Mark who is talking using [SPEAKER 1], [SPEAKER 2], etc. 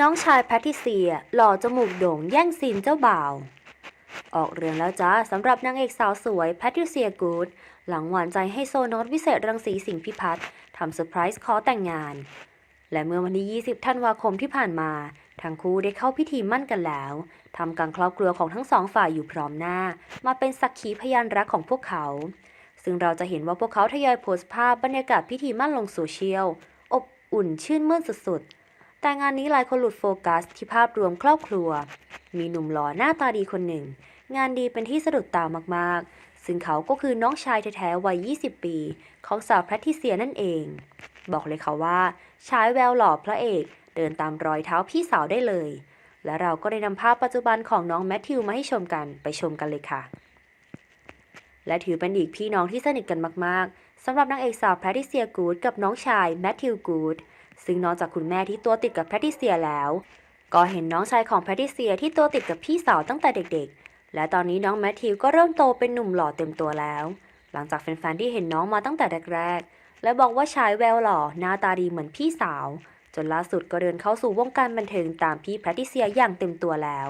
[SPEAKER 1] น้องชายแพทริเซียหล่อจมูกโด่งแย่งซีนเจ้าบ่าว ออกเรือนแล้วจ้าสำหรับนางเอกสาวสวยแพทริเซียกูด หลังหวานใจให้โซโนตวิเศษรังสีสิงห์พิพัฒน์ทำเซอร์ไพรส์ขอแต่งงาน และเมื่อวันที่ 20 ธันวาคมที่ผ่านมา ทั้งคู่ได้เข้าพิธีมั่นกันแล้วทำกลางครอบครัวของทั้งสองฝ่ายอยู่พร้อมหน้า มาเป็นสักขีพยานรักของพวกเขา ซึ่งเราจะเห็นว่าพวกเขาทยอยโพสต์ภาพบรรยากาศพิธีมั่นลงโซเชียลอบอุ่นชื่นมื่นสุดๆ แต่งานนี้หลายคนหลุดโฟกัสที่ภาพรวมครอบครัว มีหนุ่มหล่อหน้าตาดีคนหนึ่ง งานดีเป็นที่สะดุดตามากๆ ซึ่งเขาก็คือน้องชายแท้ๆวัย 20 ปี ของสาวแพทริเซียนั่นเอง บอกเลยค่ะว่าฉายแววหล่อพระเอกเดินตามรอยเท้าพี่สาวได้เลย และเราก็ได้นำภาพปัจจุบันของน้องแมทธิวมาให้ชมกันไปชมกันเลยค่ะ และถือเป็นอีกพี่น้องที่สนิทกันมากๆสำหรับนางเอกสาวแพทริเซียกูดกับน้องชายแมทธิวกูด ซึ่งนอกจากคุณแม่ที่ตัวติดกับแพทริเซียแล้ว ก็เห็นน้องชายของแพทริเซียที่ตัวติดกับพี่สาวตั้งแต่เด็กๆ และตอนนี้น้องแมทธิวก็เริ่มโตเป็นหนุ่มหล่อเต็มตัวแล้ว หลังจากแฟนๆที่เห็นน้องมาตั้งแต่แรกๆ และบอกว่าชายแววหล่อหน้าตาดีเหมือนพี่สาว จนล่าสุดก็เดินเข้าสู่วงการบันเทิงตามพี่แพทริเซียอย่างเต็มตัวแล้ว